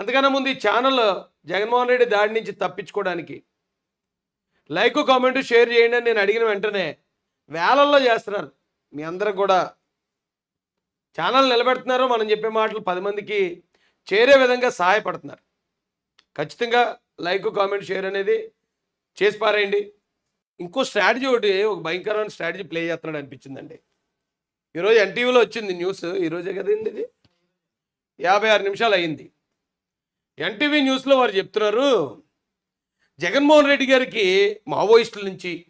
అంతకన్నా ముందు ఈ ఛానల్ జగన్మోహన్ రెడ్డి దాడి నుంచి తప్పించుకోవడానికి లైక్ కామెంట్ షేర్ చేయండి అని నేను అడిగిన వెంటనే వేలల్లో చేస్తున్నారు. మీ అందరూ కూడా ఛానల్ నిలబెడుతున్నారు. మనం చెప్పే మాటలు పది మందికి చేరే విధంగా సహాయపడుతున్నారు. ఖచ్చితంగా లైక్ కామెంట్ షేర్ అనేది చేసి పారేయండి. ఇంకో స్ట్రాటజీ ఒకటి ఒక భయంకరమైన స్ట్రాటజీ ప్లే చేస్తున్నాడు అనిపించిందండి. ఈరోజు ఎన్టీవీలో వచ్చింది న్యూస్. ఈరోజే కదండి ఇది? యాభై ఆరు నిమిషాలు అయింది. ఎన్టీవీ న్యూస్లో వారు చెప్తున్నారు జగన్మోహన్ రెడ్డి గారికి మావోయిస్టుల నుంచి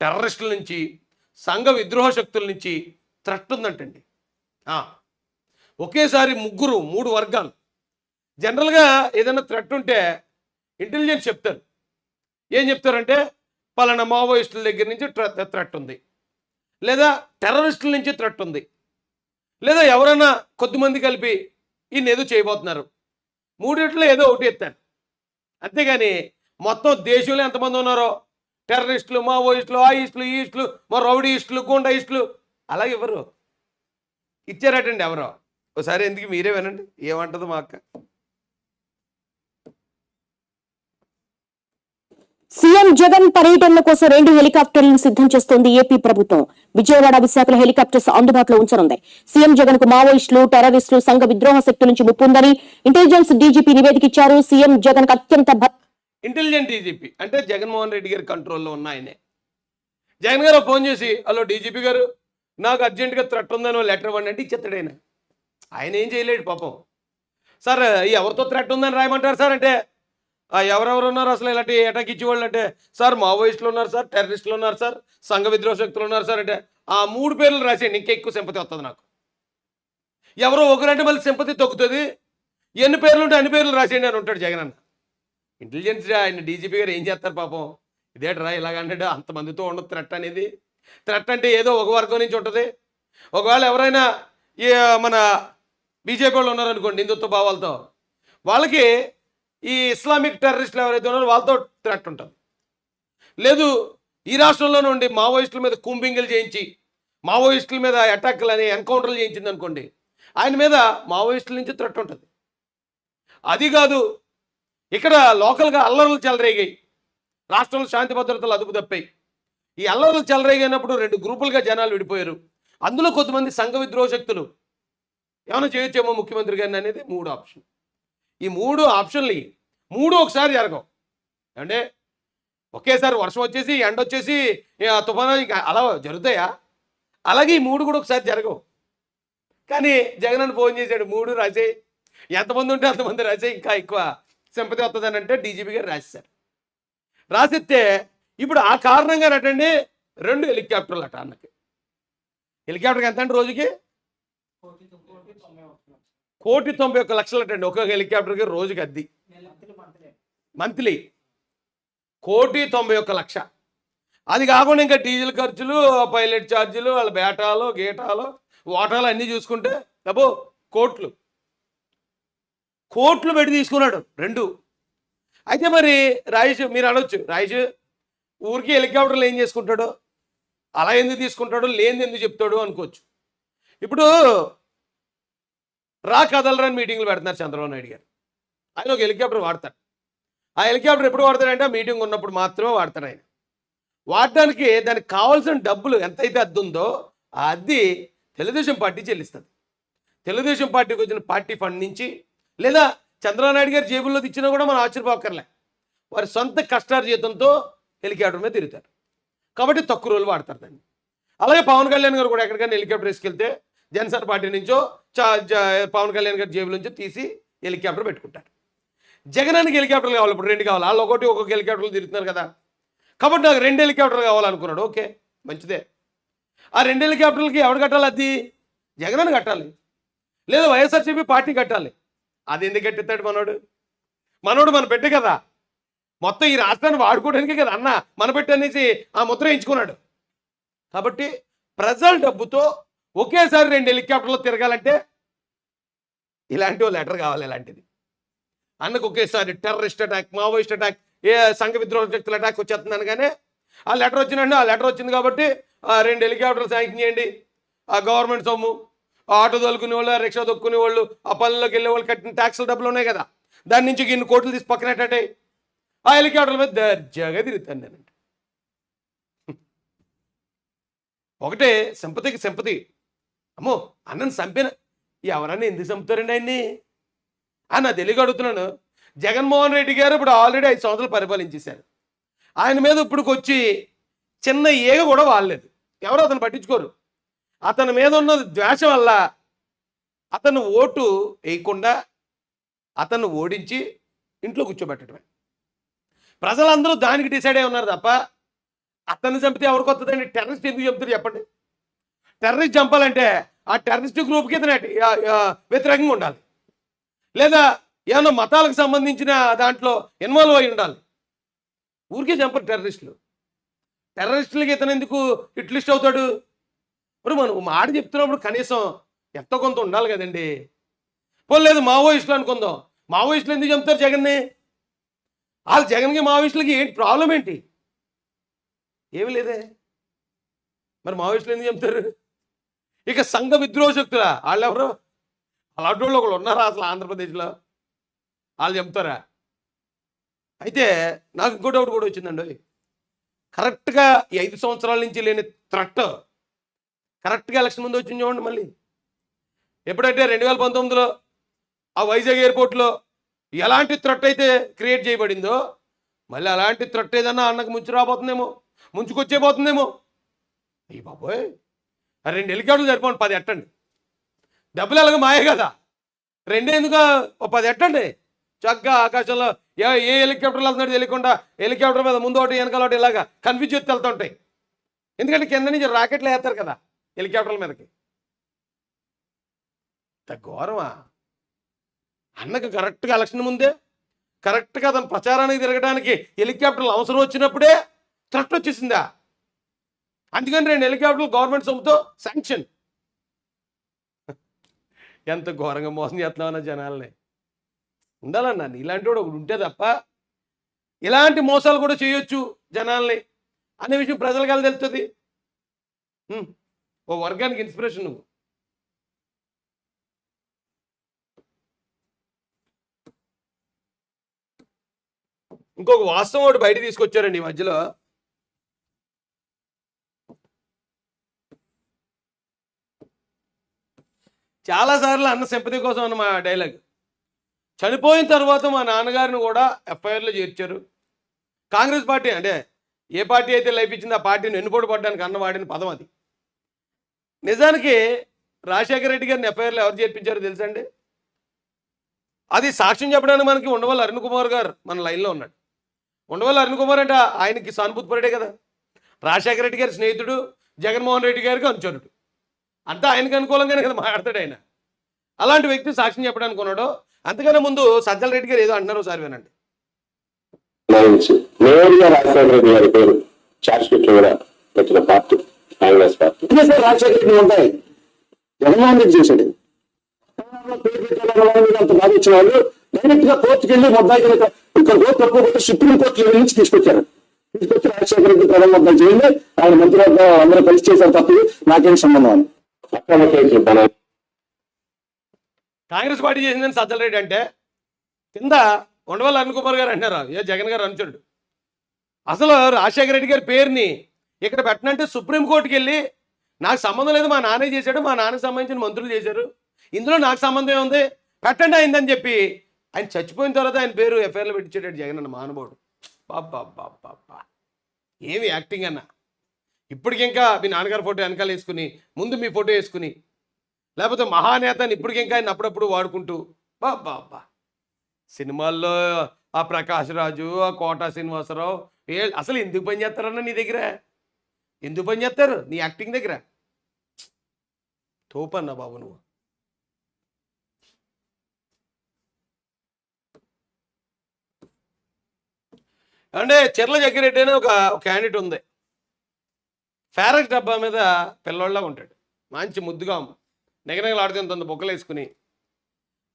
టెర్రరిస్టుల నుంచి సంఘ విద్రోహ శక్తుల నుంచి థ్రెట్ ఉందంటండి. ఒకేసారి ముగ్గురు మూడు వర్గాలు. జనరల్గా ఏదైనా థ్రెట్ ఉంటే ఇంటెలిజెన్స్ చెప్తారు. ఏం చెప్తారంటే పలానా మావోయిస్టుల దగ్గర నుంచి థ్రెట్ ఉంది. లేదా టెర్రరిస్టుల నుంచి థ్రెట్ ఉంది. లేదా ఎవరైనా కొద్దిమంది కలిపి ఈయన ఏదో చేయబోతున్నారు. మూడిట్లో ఏదో ఒకటి ఎత్తాను అంతేగాని మొత్తం దేశంలో ఎంతమంది ఉన్నారో? టెర్రరిస్టులు మావోయిస్టులు ఆ ఈస్టులు మా రౌడీ గుండాయిస్టులు గుండా అలాగే ఇవ్వరు ఇచ్చారటండి ఎవరో. ఒకసారి ఎందుకు మీరే వినండి? ఏమంటది మా అక్క? సీఎం జగన్ పర్యటనల కోసం రెండు హెలికాప్టర్లను సిద్ధం చేస్తోంది ఏపీ ప్రభుత్వం. విజయవాడ విశాఖలో హెలికాప్టర్స్ అందుబాటులో ఉంచనుంది. సీఎం జగన్కు మావోయిస్టులు టెర్రరిస్టులు సంఘ విద్రోహ శక్తి నుంచి ముప్పుందని ఇంటెలిజెన్స్ డీజీపీ నివేదిక ఇచ్చారు. సీఎం జగన్ అత్యంత ఇంటెలిజెంట్ డీజీపీ అంటే జగన్మోహన్ రెడ్డి గారి కంట్రోల్లో ఉన్న ఆయనే. జగన్ గారు ఫోన్ చేసి హలో డీజీపీ గారు నాకు అర్జెంటుగా థ్రెట్ ఉందని లెటర్ ఇవ్వండి అంటే ఇచ్చేస్తాడు ఆయన ఏం చేయలేడు పాపం. సార్ ఈ ఎవరితో థ్రెట్ ఉందని రాయమంటారు సార్? అంటే ఎవరెవరు ఉన్నారు అసలు ఇలాంటి అటాక్ ఇచ్చేవాళ్ళు అంటే? సార్ మావోయిస్టులు ఉన్నారు సార్ టెర్రరిస్టులు ఉన్నారు సార్ సంఘ విద్రోహ శక్తులు ఉన్నారు సార్ అంటే ఆ మూడు పేర్లు రాసేయండి ఇంకా ఎక్కువ సింపతి వస్తుంది నాకు. ఎవరో ఒకరంటే మళ్ళీ సింపతి తొక్కుతుంది. ఎన్ని పేర్లు ఉంటే అన్ని పేర్లు రాసేయండి అని ఉంటాడు జగన్ అన్న. ఇంటెలిజెన్స్ ఆయన డీజీపీ గారు ఏం చేస్తారు పాపం? ఇదేట్రా ఇలాగంటే అంతమందితో ఉండదు థ్రెట్ అనేది. థ్రెట్ అంటే ఏదో ఒక వర్గం నుంచి ఉంటుంది. ఒకవేళ ఎవరైనా ఈ మన బీజేపీ వాళ్ళు ఉన్నారనుకోండి హిందుత్వ భావాలతో. వాళ్ళకి ఈ ఇస్లామిక్ టెర్రరిస్టులు ఎవరైతే ఉన్నారో వాళ్ళతో థ్రెట్ ఉంటుంది. లేదు ఈ రాష్ట్రంలో నుండి మావోయిస్టుల మీద కుంబింగిలు చేయించి మావోయిస్టుల మీద అటాక్లు అని ఎన్కౌంటర్లు చేయించింది అనుకోండి ఆయన మీద మావోయిస్టుల నుంచి థ్రెట్ ఉంటుంది. అది కాదు ఇక్కడ లోకల్గా అల్లర్లు చెలరేగాయి. రాష్ట్రంలో శాంతి భద్రతలు అదుపు తప్పాయి. ఈ అల్లర్లు చెలరేగినప్పుడు రెండు గ్రూపులుగా జనాలు విడిపోయారు. అందులో కొంతమంది సంఘ విద్రోహ శక్తులు. ఏమైనా చేయొచ్చేమో ముఖ్యమంత్రి గారిని అనేది మూడు ఆప్షన్. ఈ మూడు ఆప్షన్లు ఇవి. మూడు ఒకసారి జరగవు. అంటే ఒకేసారి వర్షం వచ్చేసి ఎండ వచ్చేసి ఆ, తుఫాను అలా జరుగుతాయా? అలాగే ఈ మూడు కూడా ఒకసారి జరగవు. కానీ జగన్ అని ఫోన్ చేశాడు మూడు రాసేయి ఎంతమంది ఉంటే అంతమంది రాసేయి ఇంకా ఎక్కువ సింపతి వస్తుందని అంటే డీజీపీ గారు రాసేశారు. రాసిస్తే ఇప్పుడు ఆ కారణంగా అటండి రెండు హెలికాప్టర్లు అట అన్నకి. హెలికాప్టర్కి ఎంత అంటే రోజుకి? కోటి తొంభై ఒక్క లక్షలు అటండి. ఒక హెలికాప్టర్కి రోజుకి అద్ది. మంత్లీ. కోటి తొంభై ఒక్క లక్ష. అది కాకుండా ఇంకా డీజిల్ ఖర్చులు పైలట్ ఛార్జీలు వాళ్ళ బేటాలు గీటాలు వాటాలు అన్నీ చూసుకుంటే డబ్బు కోట్లు. కోట్లు పెట్టి తీసుకున్నాడు రెండు. అయితే మరి రాయేష్ మీరు అనొచ్చు. రాయేష్ ఊరికి హెలికాప్టర్లు ఏం చేసుకుంటాడు? అలా ఎందుకు తీసుకుంటాడు? లేనిది ఎందుకు చెప్తాడు? అనుకోవచ్చు. ఇప్పుడు రా కదలరని మీటింగ్లు పెడుతున్నారు చంద్రబాబు నాయుడు గారు. ఆయన ఒక హెలికాప్టర్ వాడతాడు. ఆ హెలికాప్టర్ ఎప్పుడు వాడతాడంటే ఆ మీటింగ్ ఉన్నప్పుడు మాత్రమే వాడతాడు ఆయన. వాడడానికి దానికి కావాల్సిన డబ్బులు ఎంతైతే అద్దె ఉందో ఆ అద్దె తెలుగుదేశం పార్టీ చెల్లిస్తుంది. తెలుగుదేశం పార్టీకి వచ్చిన పార్టీ ఫండ్ నుంచి లేదా చంద్రబాబు నాయుడు గారి జేబుల్లో ఇచ్చినా కూడా మనం ఆశ్చర్యపోకర్లే వారి సొంత కష్టార్జితంతో హెలికాప్టర్ మీద తిరుగుతారు. కాబట్టి తక్కువ రోజులు వాడతారు దాన్ని. అలాగే పవన్ కళ్యాణ్ గారు కూడా ఎక్కడికైనా హెలికాప్టర్ వేసుకెళ్తే జనసేన పార్టీ నుంచో చా- జ- పవన్ కళ్యాణ్ గారి జేబుల నుంచో తీసి హెలికాప్టర్ పెట్టుకుంటారు. జగనానికి హెలికాప్టర్లు కావాలి ఇప్పుడు రెండు కావాలి. వాళ్ళు ఒకటి ఒక్కొక్క హెలికాప్టర్లు తిరుగుతున్నారు కదా. కాబట్టి నాకు రెండు హెలికాప్టర్లు కావాలనుకున్నాడు. ఓకే మంచిదే. ఆ రెండు హెలికాప్టర్లకి ఎవడు కట్టాలి అది? జగన్ కట్టాలి. లేదా వైఎస్ఆర్సీపీ పార్టీ కట్టాలి. అది ఎందుకు కట్టిస్తాడు మనోడు? మనోడు మన పెట్టే కదా. మొత్తం ఈ రాష్ట్రాన్ని వాడుకోవడానికే కదా అన్న. మన పెట్టి అనేసి ఆ ముద్ర ఎంచుకున్నాడు కాబట్టి ప్రజల డబ్బుతో ఒకేసారి రెండు హెలికాప్టర్లు తిరగాలంటే ఇలాంటి లెటర్ కావాలి ఇలాంటిది. అన్నకు ఒకేసారి టెర్రరిస్ట్ అటాక్ మావోయిస్ట్ అటాక్ ఏ సంఘ విద్రోహ శక్తుల అటాక్ వచ్చేస్తుంది అనగానే ఆ లెటర్ వచ్చిందండి. ఆ లెటర్ వచ్చింది కాబట్టి ఆ రెండు హెలికాప్టర్లు శాంక్షన్ చేయండి. ఆ గవర్నమెంట్ సొమ్ము ఆ ఆటో తోలుకునే వాళ్ళు ఆ రిక్షా దొక్కునే వాళ్ళు ఆ పనుల్లోకి వెళ్ళే వాళ్ళు కట్టిన ట్యాక్సుల డబ్బులు ఉన్నాయి కదా. దాని నుంచి ఇన్ని కోట్లు తీసి పక్కనట్టే ఆ హెలికాప్టర్ల మీద దర్జాగా తిరుగుతాను నేను ఒకటే సింపతికి సింపతి. అమ్మో అన్నని చంపిన ఎవరన్నా ఎందుకు చంపుతారండి ఆయన్ని? ఆ నా తెలియక అడుగుతున్నాను. జగన్మోహన్ రెడ్డి గారు ఇప్పుడు ఆల్రెడీ ఐదు సంవత్సరాలు పరిపాలించేశారు. ఆయన మీద ఇప్పుడుకొచ్చి చిన్న ఏగ కూడా వాడలేదు. ఎవరు అతను పట్టించుకోరు. అతని మీద ఉన్న ద్వేషం వల్ల అతను ఓటు వేయకుండా అతను ఓడించి ఇంట్లో కూర్చోబెట్టడమే. ప్రజలందరూ దానికి డిసైడ్ అయి ఉన్నారు తప్ప అతన్ని చంపితే ఎవరికి వస్తుందండి టెర్రరిస్ట్ ఎందుకు చంపుతారు చెప్పండి. టెర్రరిస్ట్ చంపాలంటే ఆ టెర్రరిస్ట్ గ్రూప్కి ఇతను వ్యతిరేకంగా ఉండాలి. లేదా ఏమన్నా మతాలకు సంబంధించిన దాంట్లో ఇన్వాల్వ్ అయి ఉండాలి. ఊరికే చంపరు టెర్రరిస్టులు. టెర్రరిస్టులకి ఇతను ఎందుకు ఇట్లిస్ట్ అవుతాడు? మరి మనం మాట చెప్తున్నప్పుడు కనీసం ఎంతో కొంత ఉండాలి కదండి. పోలేదు మావోయిస్టులు అనుకుందాం. మావోయిస్టులు ఎందుకు చంపుతారు జగన్ని? వాళ్ళు జగన్కి మావోయిస్టులకి ఏంటి ప్రాబ్లం ఏంటి? ఏమి లేదే. మరి మావోయిస్టులు ఎందుకు చంపుతారు? ఇక సంఘ విద్రోహ శక్తులా వాళ్ళు ఎవరు అలాంటి వాళ్ళు ఒకళ్ళు ఉన్నారా అసలు ఆంధ్రప్రదేశ్లో? వాళ్ళు చెప్తారా? అయితే నాకు ఇంకో డౌట్ కూడా వచ్చిందండి. కరెక్ట్గా ఈ ఐదు సంవత్సరాల నుంచి లేని త్రట్ కరెక్ట్గా ఎలక్షన్ ముందు వచ్చింది చూడండి మళ్ళీ. ఎప్పుడంటే రెండు వేల పంతొమ్మిదిలో ఆ వైజాగ్ ఎయిర్పోర్ట్లో ఎలాంటి త్రట్ అయితే క్రియేట్ చేయబడిందో మళ్ళీ అలాంటి త్రట్ ఏదన్నా అన్నకు ముంచి రాబోతుందేమో ముంచుకొచ్చేపోతుందేమో అయ్యి బాబోయ్! రెండు హెలికాప్టర్లు సరిపోండి పది ఎట్టండి. డబ్బులు ఎలాగ మాయే కదా. రెండే ఎందుకు? ఓ పది ఎట్టండి. చక్కగా ఆకాశంలో ఏ ఏ హెలికాప్టర్లు వెళ్తున్నాడు తెలియకుండా హెలికాప్టర్ మీద ముందు ఒకటి వెనకాల ఒకటి ఇలాగా కన్ఫ్యూజ్ చేసి వెళ్తుంటాయి ఎందుకంటే కింద నుంచి రాకెట్లు వేస్తారు కదా హెలికాప్టర్ల మీదకి. ఇంత ఘోరమా? అన్నకు కరెక్ట్గా ఎలక్షన్ ముందే కరెక్ట్గా తన ప్రచారానికి తిరగడానికి హెలికాప్టర్లు అవసరం వచ్చినప్పుడే థ్రెట్ వచ్చేసిందా? అందుకని రెండు హెలికాప్టర్లు గవర్నమెంట్ సొమ్ముతో శాంక్షన్ ఎంత ఘోరంగా మోసం చేస్తున్నామన్న జనాల్ని. ఉండాలన్నా ఇలాంటి వాడు ఒకడు ఉంటే తప్ప ఇలాంటి మోసాలు కూడా చేయొచ్చు జనాల్ని. అనే విషయం ప్రజలకు ఎలా తెలుస్తుంది? ఓ వర్గానికి ఇన్స్పిరేషన్ నువ్వు. ఇంకొక వాస్తవం ఒకటి బయట తీసుకొచ్చారండి ఈ మధ్యలో. చాలాసార్లు అన్న సింపతి కోసం అన్న మా డైలాగ్ చనిపోయిన తర్వాత మా నాన్నగారిని కూడా ఎఫ్ఐఆర్లో చేర్చారు. కాంగ్రెస్ పార్టీ అంటే ఏ పార్టీ అయితే లైఫ్ ఇచ్చిందో ఆ పార్టీని వెన్నుపోటు పడ్డానికి అన్న వాడిన పదం అది. నిజానికి రాజశేఖర రెడ్డి గారిని ఎఫ్ఐఆర్లో ఎవరు చేర్పించారో తెలుసండి అది సాక్ష్యం చెప్పడానికి మనకి ఉండవల్లి అరుణ్ కుమార్ గారు మన లైన్లో ఉన్నాడు. ఉండవల్లి అరుణ్ కుమార్ అంటే ఆయనకి సానుభూతి పడే కదా. రాజశేఖర రెడ్డి గారి స్నేహితుడు జగన్మోహన్ రెడ్డి గారికి అనుచరుడు. అంతా ఆయనకు అనుకూలంగానే కదా మాట్లాడతాడు ఆయన. అలాంటి వ్యక్తి సాక్ష్యం చెప్పడానికి ఉన్నాడు అంతకన్నా ముందు సజ్జల రెడ్డి గారు ఏదో అంటున్నారు ఒకసారి వినండి. నేరుగా రాజశేఖర రెడ్డి గారి పేరు చార్జ్ షీట్లో కూడా పెట్టిన పార్టీ కాంగ్రెస్ పార్టీ. చేశారు రాజశేఖర రెడ్డి ఉంటాయి. జగన్మోహన్ రెడ్డి చేశాడు. అంత బాధ ఇచ్చిన వాళ్ళు డైరెక్ట్గా కోర్టుకి వెళ్ళి ముద్దాయి కనుక ఇక్కడ కోర్టు తప్పుకుంటే సుప్రీం కోర్టు లెవెల్ నుంచి తీసుకొచ్చారు. తీసుకొచ్చి రాజశేఖర రెడ్డి ప్రధాన ముద్దాయి చేయండి. ఆయన మంత్రివర్గం అందరూ కలిసి చేశారు తప్ప నాకేం సంబంధం అని అక్రమ కేసులు కాంగ్రెస్ పార్టీ చేసిందని సజ్జల రెడ్డి అంటే కింద ఉండవల్లి అరుణ్ కుమార్ గారు అంటున్నారు. ఏ జగన్ గారు అనుచరుడు. అసలు రాజశేఖర రెడ్డి గారి పేరుని ఇక్కడ పెట్టనంటే సుప్రీంకోర్టుకి వెళ్ళి నాకు సంబంధం లేదు మా నాన్నే చేశాడు మా నాన్నకి సంబంధించిన మంత్రులు చేశారు. ఇందులో నాకు సంబంధం ఏముంది? పెట్టండి అయిందని చెప్పి ఆయన చచ్చిపోయిన తర్వాత ఆయన పేరు ఎఫ్ఐఆర్లో పెట్టించాడు జగన్ అన్న మహానుభావుడు. బాబా బాబా ఏమి యాక్టింగ్ అన్నా? ఇప్పటికి ఇంకా మీ నాన్నగారి ఫోటో వెనకాల వేసుకుని ముందు మీ ఫోటో వేసుకుని లేకపోతే మహానేతని ఇప్పటికి ఇంకా ఆయన అప్పుడప్పుడు వాడుకుంటూ బాబా అబ్బా సినిమాల్లో ఆ ప్రకాష్ రాజు ఆ కోట శ్రీనివాసరావు ఏ అసలు ఎందుకు పని చేస్తారన్న నీ దగ్గర? ఎందుకు పని చేస్తారు? నీ యాక్టింగ్ దగ్గర? తోపన్న బాబు నువ్వు. అంటే చెర్ల జగ్గిరెడ్డి అని ఒక క్యాండిడేట్ ఉంది. ఫేరక్ డబ్బా మీద పిల్లోళ్ళ ఉంటాడు. మంచి ముద్దుగా నిగనగలాడుతుంది బొక్కలు వేసుకుని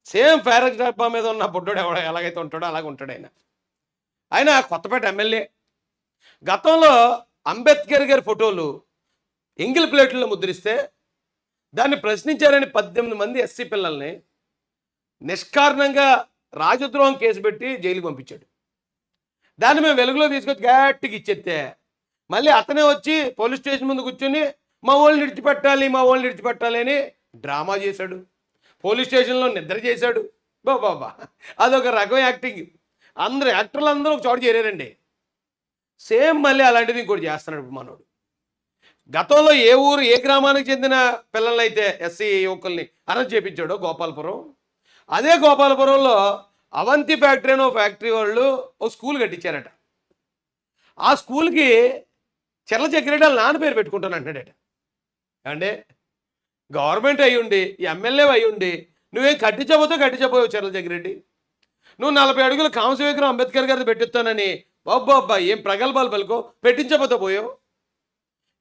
సేమ్ ఫేరక్ డబ్బా మీద ఉన్న బుడ్డోడు ఎవడ ఎలాగైతే ఉంటాడో అలాగ ఉంటాడు ఆయన. ఆయన కొత్తపేట ఎమ్మెల్యే. గతంలో అంబేద్కర్ గారి ఫోటోలు ఎంగిల్ ప్లేట్లలో ముద్రిస్తే దాన్ని ప్రశ్నించారని పద్దెనిమిది మంది ఎస్సీ పిల్లల్ని నిష్కారణంగా రాజద్రోహం కేసు పెట్టి జైలుకి పంపించాడు. దాన్ని మేము వెలుగులో తీసుకొచ్చి గట్టికి ఇచ్చేస్తే మళ్ళీ అతనే వచ్చి పోలీస్ స్టేషన్ ముందు కూర్చొని మా వాళ్ళని విడిచిపెట్టాలి మా వాళ్ళని విడిచిపెట్టాలి అని డ్రామా చేశాడు. పోలీస్ స్టేషన్లో నిద్ర చేశాడు. బా బాబా అదొక రకం యాక్టింగ్. అందరు యాక్టర్లు అందరూ ఒక చోట చేరారండి. సేమ్ మళ్ళీ అలాంటిది ఇంకోటి చేస్తున్నాడు ఇప్పుడు మనోడు. గతంలో ఏ ఊరు ఏ గ్రామానికి చెందిన పిల్లలైతే ఎస్సీ యువకుల్ని అరెస్ట్ చేయించాడో గోపాలపురం. అదే గోపాలపురంలో అవంతి ఫ్యాక్టరీ అని ఒక ఫ్యాక్టరీ వాళ్ళు ఒక స్కూల్ కట్టించారట. ఆ స్కూల్కి చెర్ల చక్కెరెడ్డి నాన్న పేరు పెట్టుకుంటాను అంటాడట అంటే గవర్నమెంట్ అయి ఉండి ఎమ్మెల్యే అయి ఉండి చెప్పతో కట్టి చెప్పవు చెర్ల జగ్గిరెడ్డి నువ్వు నలభై అడుగులు కాంస్య విగ్రహం అంబేద్కర్ గారిది పెట్టిస్తానని బాబ్బా అబ్బా ఏం ప్రగల్భాలు పలుకో పెట్టించబోతే పోయావు.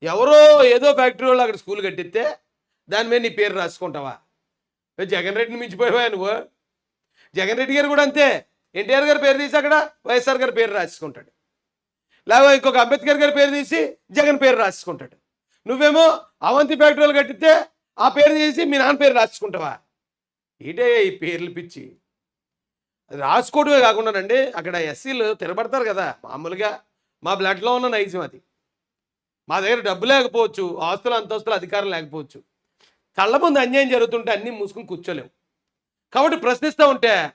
ఎవరో ఏదో ఫ్యాక్టరీ వాళ్ళు అక్కడ స్కూల్ కట్టిస్తే దాని మీద నీ పేరు రాసుకుంటావా? జగన్ రెడ్డిని మించిపోయావా నువ్వు? జగన్ రెడ్డి గారు కూడా అంతే. ఎన్టీఆర్ గారి పేరు తీసి అక్కడ వైఎస్ఆర్ గారి పేరు రాసుకుంటాడు. లేకపోతే ఇంకొక అంబేద్కర్ గారి పేరు తీసి జగన్ పేరు రాసుకుంటాడు. నువ్వేమో అవంతి ఫ్యాక్టరీలు కట్టితే ఆ పేరు తీసి మీ నాన్న పేరు రాసుకుంటావా? ఇదే ఈ పేర్లు పిచ్చి. అది రాసుకోవడమే కాకుండానండి అక్కడ ఎస్సీలు తిరబడతారు కదా మామూలుగా మా బ్లడ్లో ఉన్న నైజం అది. మా దగ్గర డబ్బు లేకపోవచ్చు ఆస్తులు అంతస్తులు అధికారం లేకపోవచ్చు. కళ్ళ ముందు అన్యాయం జరుగుతుంటే అన్నీ మూసుకుని కూర్చోలేము కాబట్టి ప్రశ్నిస్తూ ఉంటే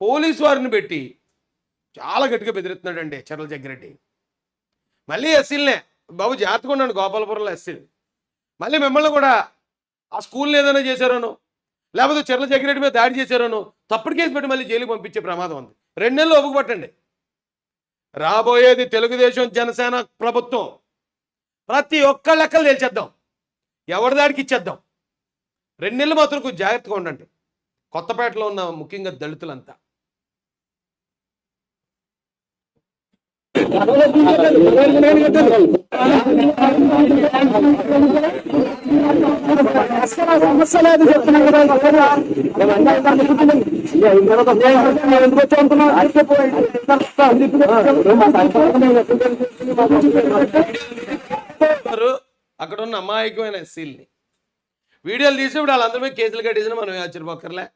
పోలీసు వారిని పెట్టి చాలా గట్టిగా బెదిరిస్తున్నాడండి చర్ల జగ్గిరెడ్డి. మళ్ళీ ఎస్సీలనే. బాబు జాగ్రత్తగా ఉండండి గోపాలపురంలో ఎస్సీలు. మళ్ళీ మిమ్మల్ని కూడా ఆ స్కూల్ని ఏదైనా చేశారను లేకపోతే చెర్ల జగ్గిరెడ్డి మీద దాడి చేశారను తప్పుడు కేసు పెట్టి మళ్ళీ జైలుకి పంపించే ప్రమాదం ఉంది. రెండు నెలలు ఒప్పుకుపట్టండి రాబోయేది తెలుగుదేశం జనసేన ప్రభుత్వం. ప్రతి ఒక్క లెక్కలు తేల్చేద్దాం. ఎవరి దాడికి ఇచ్చేద్దాం. రెండు నెలలు మాత్రం కొంచెం జాగ్రత్తగా ఉండండి. కొత్తపేటలో ఉన్న ముఖ్యంగా దళితులంతా. సమస్య లేదు చెప్తున్నాం కదా ఎందుకు వచ్చా అనుకున్నాం అక్కడ ఉన్న అమాయకమైన ఎస్సీల్ని వీడియోలు తీసి ఇప్పుడు వాళ్ళందరి మీద కేసులు కట్టేసిన మనం ఆశ్చర్యపోకర్లే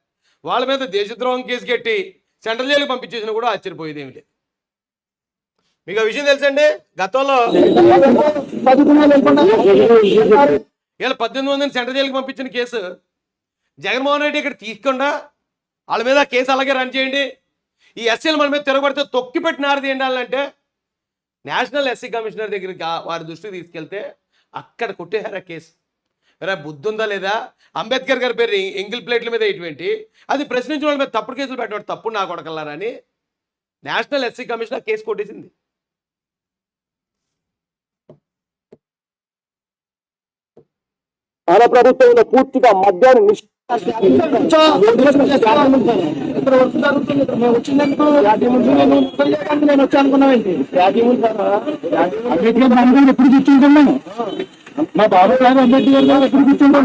వాళ్ళ మీద దేశద్రోహం కేసు కట్టి సెంట్రల్ జైలుకి పంపించేసిన కూడా ఆశ్చర్యపోయేది ఏమి లేదు. మీకు విషయం తెలుసండి? గతంలో వీళ్ళ పద్దెనిమిది మందిని సెంట్రల్ జైలుకి పంపించిన కేసు. జగన్మోహన్ రెడ్డి ఇక్కడ తీయకుండా వాళ్ళ మీద కేసు అలాగే రన్ చేయండి. ఈ ఎస్సీలు మన మీద తిరగబడితే తొక్కి పెట్టినారు నారదీయండి నేషనల్ ఎస్సీ కమిషనర్ దగ్గరికి వారి దృష్టికి తీసుకెళ్తే అక్కడ కొట్టేశారా కేసు. రా బుద్ధి ఉందా లేదా? అంబేద్కర్ గారి పేరు ఎంగిల్ ప్లేట్ల మీద ఇటువంటి అది ప్రశ్నించిన వాళ్ళ మీద తప్పుడు కేసులు పెట్టినట్టు తప్పుడు నా కొడకల్లారని నేషనల్ ఎస్సీ కమిషనర్ కేసు కొట్టేసింది. మన ప్రభుత్వంలో పూర్తిగా మద్యాన్ని నిష్- ఇక్కడ వర్క్ జరుగుతుంది ఇక్కడ మేము వచ్చినందుకు యాభై ముందు నేను చేయడానికి నేను వచ్చి యాభై ముందు అంబేద్కర్ ఎప్పుడు కూర్చుంటున్నాను మా బాబు గారు అంబేద్కర్ గారు ఎప్పుడు కూర్చుంటాం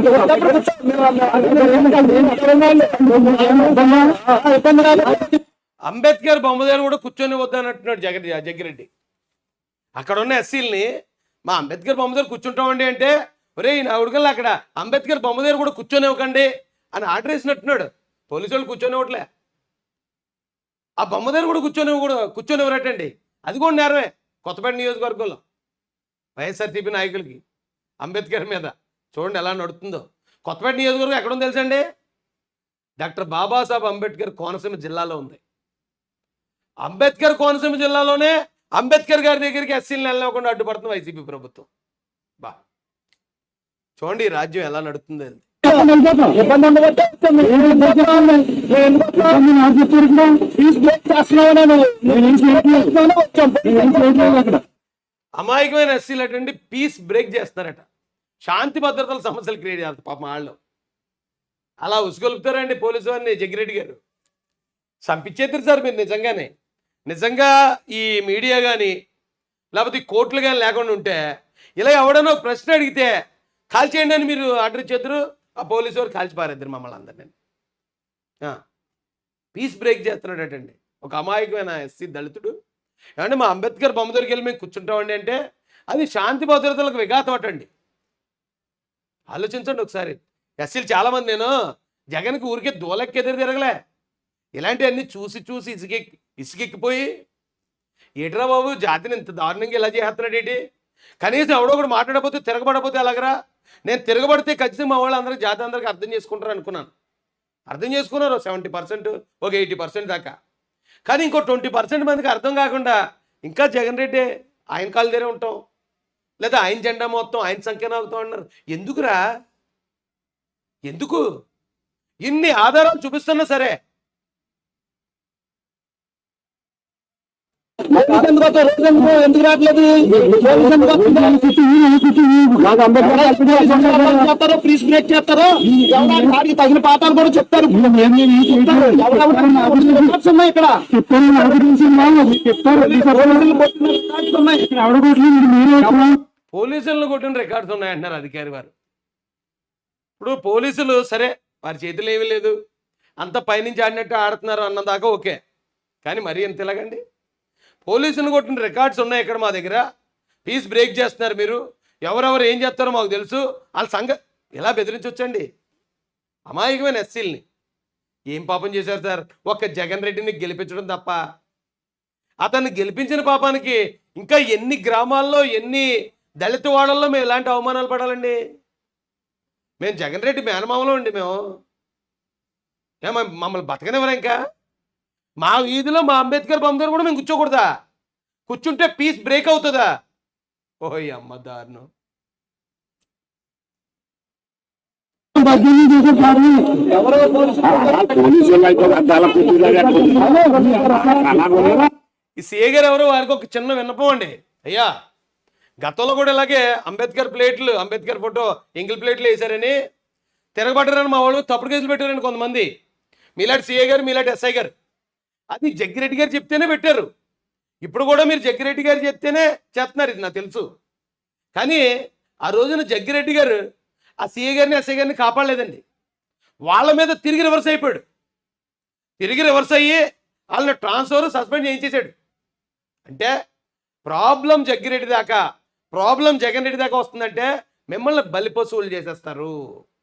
అంబేద్కర్ బొమ్మ కూడా కూర్చొని వద్దనంటున్నాడు జగన్ జగ్గిరెడ్డి అక్కడ ఉన్న ఎస్సీల్ని మా అంబేద్కర్ బొమ్మ కూర్చుంటామండి అంటే ఒరే నా ఉడకల్లా అక్కడ అంబేద్కర్ బొమ్మ దగ్గర కూడా కూర్చొనివ్వకండి అని ఆర్డర్ వేసినట్టున్నాడు. పోలీసు వాళ్ళు కూర్చొనివ్వట్లే. ఆ బొమ్మ దగ్గర కూడా కూర్చొని కూర్చొనివ్వరటండి. అది కూడా నేరమే కొత్తపేట నియోజకవర్గంలో వైఎస్ఆర్సీపీ నాయకులకి అంబేద్కర్ మీద. చూడండి ఎలా నడుతుందో. కొత్తపేట నియోజకవర్గం ఎక్కడ ఉంది తెలుసండి? డాక్టర్ బాబాసాహెబ్ అంబేద్కర్ కోనసీమ జిల్లాలో ఉంది. అంబేద్కర్ కోనసీమ జిల్లాలోనే అంబేద్కర్ గారి దగ్గరికి ఎస్సీలు వెళ్ళకుండా అడ్డుపడుతుంది వైసీపీ ప్రభుత్వం. బా. చూడండి ఈ రాజ్యం ఎలా నడుతుంది. ఇది. ఇబ్బంది అమాయకమైన ఎస్సీలు అటువంటి పీస్ బ్రేక్ చేస్తున్నారట. శాంతి భద్రతల సమస్యలు క్రియేట్ చేస్తారు పాపం వాళ్ళు. అలా ఉసుగొలుపుతారండి పోలీసు వారిని జగ్గిరెడ్డి గారు. చంపించేద్దరు సార్ మీరు నిజంగానే. నిజంగా ఈ మీడియా కానీ లేకపోతే ఈ కోర్టులు కానీ లేకుండా ఉంటే ఇలా ఎవడనో ఒక ప్రశ్న అడిగితే కాల్చేయండి అని మీరు ఆర్డర్ ఇచ్చేద్దరు. ఆ పోలీసు వారు కాల్చి పారేద్దరు మమ్మల్ని అందరినీ. పీస్ బ్రేక్ చేస్తున్నాడటండి ఒక అమాయకమైన ఎస్సీ దళితుడు. ఏమంటే మా అంబేద్కర్ బొమ్మ దగ్గరికి వెళ్ళి మేము కూర్చుంటామండి అంటే అది శాంతి భద్రతలకు విఘాతం అటండి. ఆలోచించండి ఒకసారి. ఎస్సీలు చాలామంది నేను జగన్కి ఊరికే దూలెక్కి ఎదురు తిరగలే. ఇలాంటివన్నీ చూసి చూసి ఇసుకెక్కి ఇసుకెక్కిపోయి ఏట్రా బాబు జాతిని ఇంత దారుణంగా ఇలా చేస్తున్నాడు ఏంటి? కనీసం ఎవడో ఒకడు మాట్లాడకపోతే తిరగబడపోతే ఎలాగరా? నేను తిరగబడితే ఖచ్చితంగా మా వాళ్ళందరూ జాతి అందరికీ అర్థం చేసుకుంటారు అనుకున్నాను. అర్థం చేసుకున్నారు సెవెంటీ పర్సెంట్ ఒక ఎయిటీ పర్సెంట్ దాకా. కానీ ఇంకో ట్వంటీ పర్సెంట్ మందికి అర్థం కాకుండా ఇంకా జగన్ రెడ్డి ఆయన కాళ్ళ దగ్గరే ఉంటాం. లేదా ఆయన జెండా మొత్తం ఆయన సంఖ్యన అవుతాం అన్నారు. ఎందుకురా? ఎందుకు? ఇన్ని ఆధారాలు చూపిస్తున్నా సరే. ఎందుకు రావట్లేదు చేస్తారో బ్రేక్ చేస్తారో తగిన పాఠాలు కూడా చెప్తారు ఉన్నాయి ఇక్కడ. పోలీసులను కొట్టిన రికార్డ్స్ ఉన్నాయంటున్నారు అధికారి వారు ఇప్పుడు పోలీసులు సరే వారి చేతులు ఏమీ లేదు అంత పైనుంచి ఆడినట్టు ఆడుతున్నారు అన్నదాకా ఓకే కానీ మరీ ఎంత ఇలాగండి పోలీసులు కొట్టిన రికార్డ్స్ ఉన్నాయి ఇక్కడ మా దగ్గర. పీస్ బ్రేక్ చేస్తున్నారు మీరు. ఎవరెవరు ఏం చేస్తారో మాకు తెలుసు. వాళ్ళ సంఘ ఇలా బెదిరించవచ్చండి అమాయకమైన ఎస్సీల్ని. ఏం పాపం చేశారు సార్? ఒక్క జగన్ రెడ్డిని గెలిపించడం తప్ప. అతన్ని గెలిపించిన పాపానికి ఇంకా ఎన్ని గ్రామాల్లో ఎన్ని దళిత వాడల్లో మేము ఇలాంటి అవమానాలు పడాలండి? మేము జగన్ రెడ్డి మేనమామలో అండి మేము. మమ్మల్ని బతకనివ్వరా ఇంకా? మా వీధిలో మా అంబేద్కర్ బొమ్మ దగ్గర కూడా మేము కూర్చోకూడదా? కూర్చుంటే పీస్ బ్రేక్ అవుతుందా? ఓయ్ అమ్మ దారుణం. ఈ సీఏ ఎవరు ఎవరో వారికి ఒక చిన్న విన్నపం అండి. అయ్యా గతంలో కూడా ఇలాగే అంబేద్కర్ ప్లేట్లు అంబేద్కర్ ఫోటో ఎంగిల్ ప్లేట్లు వేశారని తిరగబడ్డారని మా వాళ్ళు తప్పుడు కేసులు పెట్టారని కొంతమంది. మీలాంటి సీఏ గారు మీలాంటి ఎస్ఐ గారు అది జగ్గిరెడ్డి గారు చెప్తేనే పెట్టారు. ఇప్పుడు కూడా మీరు జగ్గిరెడ్డి గారు చెప్తేనే చేస్తున్నారు ఇది నాకు తెలుసు. కానీ ఆ రోజున జగ్గిరెడ్డి గారు ఆ సీఏ గారిని ఎస్ఐ గారిని కాపాడలేదండి. వాళ్ళ మీద తిరిగి రివర్స్ అయిపోయాడు. తిరిగి రివర్స్ అయ్యి వాళ్ళని ట్రాన్స్ఫర్ సస్పెండ్ చేయించేశాడు. అంటే ప్రాబ్లం జగ్గిరెడ్డి దాకా ప్రాబ్లం జగన్ రెడ్డి దాకా వస్తుందంటే మిమ్మల్ని బలిపశువులు చేసేస్తారు.